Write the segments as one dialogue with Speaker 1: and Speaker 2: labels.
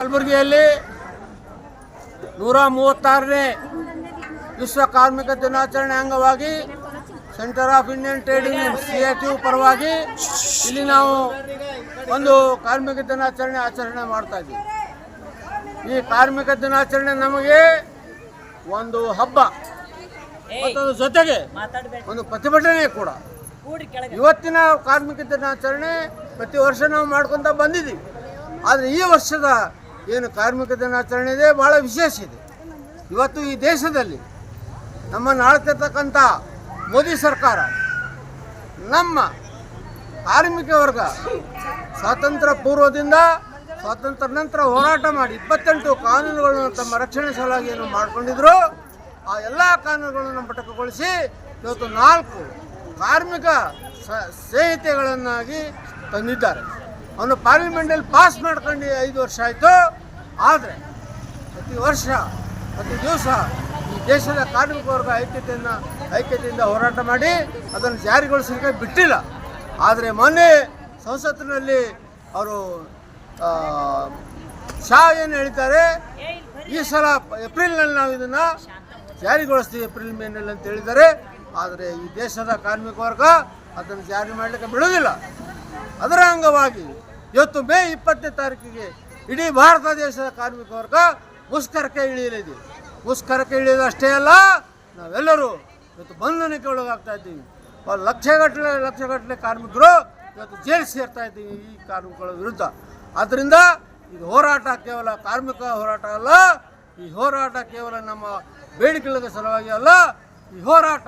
Speaker 1: ಕಲಬುರಗಿಯಲ್ಲಿ ನೂರ ಮೂವತ್ತಾರನೇ ವಿಶ್ವ ಕಾರ್ಮಿಕ ದಿನಾಚರಣೆ ಅಂಗವಾಗಿ centre of Indian trade union ಪರವಾಗಿ ಇಲ್ಲಿ ನಾವು ಒಂದು ಕಾರ್ಮಿಕ ದಿನಾಚರಣೆ ಆಚರಣೆ ಮಾಡ್ತಾ ಇದ್ದೀವಿ. ಈ ಕಾರ್ಮಿಕ ದಿನಾಚರಣೆ ನಮಗೆ ಒಂದು ಹಬ್ಬ, ಮತ್ತೊಂದು ಜೊತೆಗೆ ಒಂದು ಪ್ರತಿಭಟನೆ ಕೂಡ. ಇವತ್ತಿನ ಕಾರ್ಮಿಕ ದಿನಾಚರಣೆ ಪ್ರತಿ ವರ್ಷ ನಾವು ಮಾಡ್ಕೊತ ಬಂದಿದ್ದೀವಿ. ಆದರೆ ಈ ವರ್ಷದ ಏನು ಕಾರ್ಮಿಕ ದಿನಾಚರಣೆ ಇದೆ ಭಾಳ ವಿಶೇಷ ಇದೆ. ಇವತ್ತು ಈ ದೇಶದಲ್ಲಿ ನಮ್ಮನ್ನು ಆಳ್ತಿರ್ತಕ್ಕಂಥ ಮೋದಿ ಸರ್ಕಾರ, ನಮ್ಮ ಕಾರ್ಮಿಕ ವರ್ಗ ಸ್ವಾತಂತ್ರ್ಯ ಪೂರ್ವದಿಂದ ಸ್ವಾತಂತ್ರ್ಯ ನಂತರ ಹೋರಾಟ ಮಾಡಿ ಇಪ್ಪತ್ತೆಂಟು ಕಾನೂನುಗಳನ್ನು ತಮ್ಮ ರಕ್ಷಣೆ ಸಲುವಾಗಿ ಏನು ಮಾಡಿಕೊಂಡಿದ್ರು, ಆ ಎಲ್ಲ ಕಾನೂನುಗಳನ್ನು ಪಟಕಗೊಳಿಸಿ ಇವತ್ತು ನಾಲ್ಕು ಕಾರ್ಮಿಕ ಸಂಹಿತೆಗಳನ್ನಾಗಿ ತಂದಿದ್ದಾರೆ. ಅವನು ಪಾರ್ಲಿಮೆಂಟಲ್ಲಿ ಪಾಸ್ ಮಾಡ್ಕೊಂಡು ಐದು ವರ್ಷ ಆಯಿತು. ಆದರೆ ಪ್ರತಿ ವರ್ಷ, ಪ್ರತಿ ದಿವಸ ಈ ದೇಶದ ಕಾರ್ಮಿಕ ವರ್ಗ ಐಕ್ಯತೆಯನ್ನು, ಐಕ್ಯತೆಯಿಂದ ಹೋರಾಟ ಮಾಡಿ ಅದನ್ನು ಜಾರಿಗೊಳಿಸಲಿಕ್ಕೆ ಬಿಟ್ಟಿಲ್ಲ. ಆದರೆ ಮೊನ್ನೆ ಸಂಸತ್ತಿನಲ್ಲಿ ಅವರು ಶಾ ಏನು ಹೇಳ್ತಾರೆ ಈ ಸಲ ಏಪ್ರಿಲ್ನಲ್ಲಿ ನಾವು ಇದನ್ನು ಜಾರಿಗೊಳಿಸ್ತೀವಿ, ಏಪ್ರಿಲ್ ಮೇನಲ್ಲಿ ಅಂತ ಹೇಳಿದ್ದಾರೆ. ಆದರೆ ಈ ದೇಶದ ಕಾರ್ಮಿಕ ವರ್ಗ ಅದನ್ನು ಜಾರಿ ಮಾಡಲಿಕ್ಕೆ ಬಿಡೋದಿಲ್ಲ ಅದರ ಅಂಗವಾಗಿ ಇವತ್ತು ಮೇ ಇಪ್ಪತ್ತನೇ ತಾರೀಕಿಗೆ ಇಡೀ ಭಾರತ ದೇಶದ ಕಾರ್ಮಿಕ ವರ್ಗ ಮುಷ್ಕರಕ್ಕೆ ಇಳಿಯಲಿದೆ. ಮುಷ್ಕರಕ್ಕೆ ಇಳಿಯೋದು ಅಷ್ಟೇ ಅಲ್ಲ, ನಾವೆಲ್ಲರೂ ಇವತ್ತು ಬಂಧನಕ್ಕೆ ಒಳಗಾಗ್ತಾ ಇದ್ದೀವಿ. ಲಕ್ಷಗಟ್ಟಲೆ ಲಕ್ಷಗಟ್ಟಲೆ ಕಾರ್ಮಿಕರು ಇವತ್ತು ಜೈಲು ಸೇರ್ತಾ ಇದ್ದೀವಿ ಈ ಕಾರ್ಮಿಕರ ವಿರುದ್ಧ. ಆದ್ದರಿಂದ ಇದು ಹೋರಾಟ ಕೇವಲ ಕಾರ್ಮಿಕ ಹೋರಾಟ ಅಲ್ಲ, ಈ ಹೋರಾಟ ಕೇವಲ ನಮ್ಮ ಬೇಡಿಕೆಗಳ ಸಲುವಾಗಿ ಅಲ್ಲ, ಈ ಹೋರಾಟ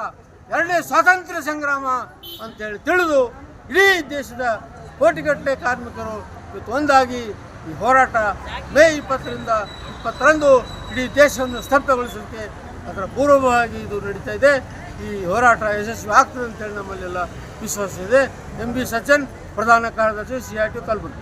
Speaker 1: ಎರಡನೇ ಸ್ವಾತಂತ್ರ್ಯ ಸಂಗ್ರಾಮ ಅಂತೇಳಿ ತಿಳಿದು ಇಡೀ ದೇಶದ ಕೋಟಿಗಟ್ಟಲೆ ಕಾರ್ಮಿಕರು ಇವತ್ತು ಒಂದಾಗಿ ಈ ಹೋರಾಟ ಮೇ ಇಪ್ಪತ್ತರಿಂದ ಇಪ್ಪತ್ತರಂದು ಇಡೀ ದೇಶವನ್ನು ಸ್ತಬ್ಧಗೊಳಿಸಲಿಕ್ಕೆ ಅದರ ಪೂರ್ವವಾಗಿ ಇದು ನಡೀತಾ ಇದೆ. ಈ ಹೋರಾಟ ಯಶಸ್ವಿ ಆಗ್ತದೆ ಅಂತೇಳಿ ನಮ್ಮಲ್ಲೆಲ್ಲ ವಿಶ್ವಾಸ ಇದೆ. ಎಂ ಬಿ ಸಚಿನ್ ಪ್ರಧಾನ ಕಾರ್ಯದರ್ಶಿ, ಸಿ ಆರ್ ಟಿ, ಕಲಬುರಗಿ.